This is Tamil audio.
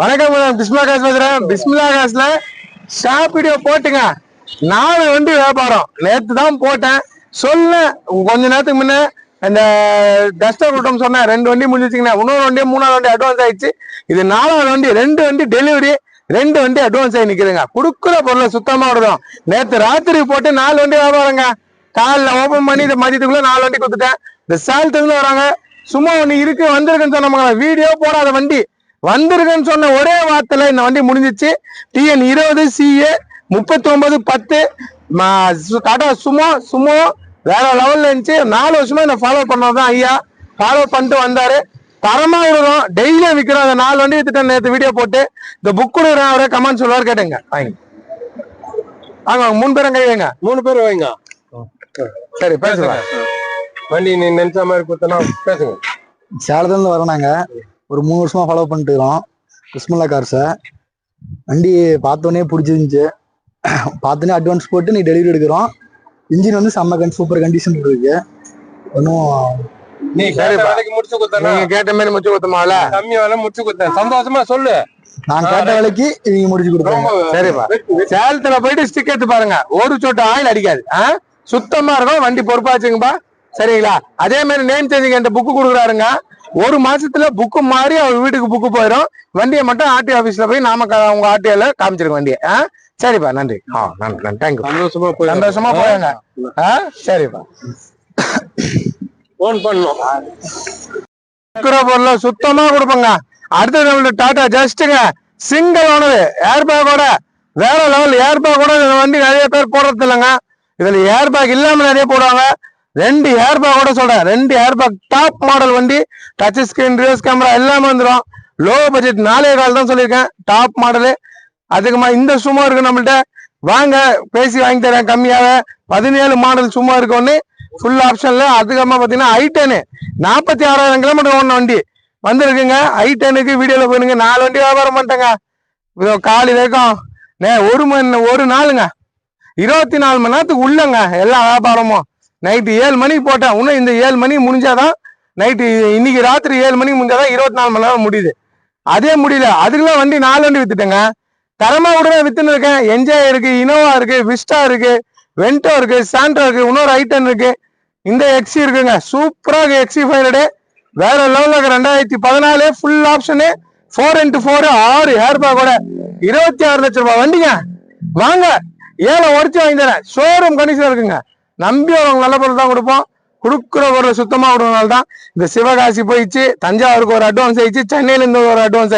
வணக்கம் மேடம். பிஸ்மிலா காசு பேசுறேன். பிஸ்மிலா காசுல ஷாப் வீடியோ போட்டுங்க. நாலு வண்டி வியாபாரம். நேற்று தான் போட்டேன். சொல்ல கொஞ்ச நேரத்துக்கு முன்ன இந்த டஸ்டர் கூட்டம் சொன்னேன். ரெண்டு வண்டி முடிஞ்சிச்சிங்கண்ணா இன்னொரு வண்டி மூணாவது வண்டி அட்வான்ஸ் ஆயிடுச்சு. இது நாலாவது வண்டி ரெண்டு வண்டி டெலிவரி ரெண்டு வண்டி அட்வான்ஸ் ஆகி நிற்கிறேங்க கொடுக்குற பொருளை சுத்தமாக விடுறோம் நேற்று ராத்திரி போட்டு நாலு வண்டி வியாபாரங்க. காலைல ஓபன் பண்ணி இந்த மதியத்துக்குள்ளே நாலு வண்டி கொடுத்துட்டேன். இந்த சேலத்துல வராங்க. சும்மா ஒன்று இருக்கு வந்திருக்குன்னு சொன்னாங்க வீடியோ போடாத வண்டி. வந்திருக்குன்னு சொன்ன ஒரே வார்த்தையில இந்த வண்டி முடிஞ்சிச்சு. டிஎன் இருபது சிஏ முப்பத்தி ஒன்பது பத்து டாடா சுமோ சுமோ வேற லெவல்ல இருந்துச்சு. நாலு வருஷமா என்ன ஃபாலோ பண்ணதான் ஐயா. ஃபாலோ பண்ணிட்டு வந்தாரு. தரமா விடுறோம் டெய்லியும் விற்கிறோம் அந்த நாலு வண்டி வித்துட்டேன் நேற்று வீடியோ போட்டு. இந்த புக் கொடுக்குறேன் அவரே கமெண்ட் சொல்லுவார் கேட்டுங்க. வாங்க. வாங்க வாங்க, மூணு பேரும் கை வைங்க. மூணு பேர் வைங்க. சரி பேசலாம். வண்டி நீ நினைச்ச மாதிரி கொடுத்தனா பேசுங்க. சேலத்துலேருந்து வரோம் நாங்க. ஒரு மூணு வருஷமா ஃபாலோ பண்ணிட்டு இருக்கோம் பிஸ்மில்லா கார்ஸை வண்டி பார்த்தோன்னே பிடிச்சிருந்துச்சு. பார்த்தோன்னே அட்வான்ஸ் போட்டு நீ டெலிவரி எடுக்கிறோம். இன்ஜின் வந்து செம்ம கன் சூப்பர் கண்டிஷன் இருக்கு ஒன்றும் நீ முடிச்சு கொடுத்தனா நீங்க கேட்ட மாதிரி முச்சு கொடுத்தமால? கம்மி வேலை முடிச்சு கொடுத்தேன். சந்தோஷமா சொல்லு. நான் கேட்ட வேலைக்கு இவங்க முடிச்சு கொடுத்தாங்க சரிப்பா. சேலத்துல போயிட்டு ஸ்டிக் எடுத்து பாருங்க. ஒரு சொட்டு ஆயில் அடிக்காது? சுத்தமா இருக்கும். வண்டி பொறுப்பா வச்சுங்கப்பா சரிங்களா? அதே மாதிரி நேம் சேஞ்சிங் என்ற புக்கு கொடுக்குறாருங்க. ஒரு மாசத்துல புக்கு மாறி அவர் வீட்டுக்கு புக்கு போயிடும் வண்டியை மட்டும் ஆர்டி ஆபீஸ்ல போய் நாம உங்க ஆர்டிஓல காமிச்சிருங்க வண்டியை. ஆ? சரிப்பா நன்றி. ஆ நன்றி நன்றி. தேங்க்யூ சந்தோஷமா போய் சந்தோஷமா போயாங்க ஆ சரிப்பா. போன் பண்ணும் இருக்கிற பொருளை சுத்தமா கொடுப்போங்க. அடுத்தது நம்மளோட டாடா ஜஸ்ட்டுங்க சிங்கிள் ஓனரு ஏர் பேக்கோட வேற லெவல் ஏர் பேக்கோட இந்த வண்டி நிறைய பேர் போடுறது இல்லைங்க இதுல ஏர் பேக் இல்லாம நிறைய போடுவாங்க. ரெண்டு ஏர் பேக்கோட சொல்றேன். ரெண்டு ஏர் பேக் டாப் மாடல் வண்டி டச் ஸ்கிரீன் ரிவர்ஸ் கேமரா எல்லாமே வந்துடும் லோ பட்ஜெட் நாலே கால் தான் சொல்லியிருக்கேன். டாப் மாடலு அதுக்குமா இந்த சும்மா இருக்கு நம்மள்ட்ட. வாங்க பேசி வாங்கி தரேன் கம்மியாக. பதினேழு மாடல் சும்மா இருக்கு ஒன்று ஃபுல் ஆப்ஷன்ல அதுக்கப்புறமா பார்த்தீங்கன்னா ஐ டென்னு நாற்பத்தி ஆறாயிரம் கிலோமீட்டர் ஓடின வண்டி. வந்திருக்குங்க. ஐ டெனுக்கு வீடியோல போயிருங்க நாலு வண்டி வியாபாரம் பண்ணிட்டேங்க. இதோ காலி வரைக்கும் நே ஒரு மணி ஒரு நாளுங்க. இருபத்தி நாலு மணி நேரத்துக்கு உள்ளங்க. எல்லா வியாபாரமும். நைட்டு ஏழு மணிக்கு போட்டேன். இன்னும் இந்த ஏழு மணிக்கு முடிஞ்சாதான் நைட்டு இன்னைக்கு ராத்திரி ஏழு மணிக்கு முடிஞ்சாதான் இருபத்தி நாலு மணி நேரம் முடியுது. அதே முடியல. அதுக்கெல்லாம் வண்டி நாலு வண்டி வித்துட்டேங்க. தரமா உடனே வித்துன்னு இருக்கேன். என்ஜாய் இருக்கு இனோவா இருக்கு விஸ்டா இருக்கு வென்டோ இருக்கு சாண்டோ இருக்கு இன்னொரு ஐட்டன் இருக்கு. இந்த எக்ஸி இருக்குங்க. சூப்பராக எக்ஸி ஃபைவ் வேற லெவலில் ரெண்டாயிரத்தி பதினாலு full option four into four ஆறு ஏர்பா கூட இருபத்தி ஆறு லட்ச ரூபாய் வண்டிங்க. வாங்க. ஏழை உடச்சி வாங்கி தரேன். ஷோரூம் கண்டிஷன் இருக்குங்க. நம்பி அவங்க நல்ல பொருள் தான் கொடுப்போம். கொடுக்குற பொருள் சுத்தமாக விடுறதுனால தான் இந்த சிவகாசி போயிடுச்சு தஞ்சாவூருக்கு ஒரு அட்வான்ஸ் ஆயிடுச்சு சென்னையிலேருந்து ஒரு அட்வான்ஸ்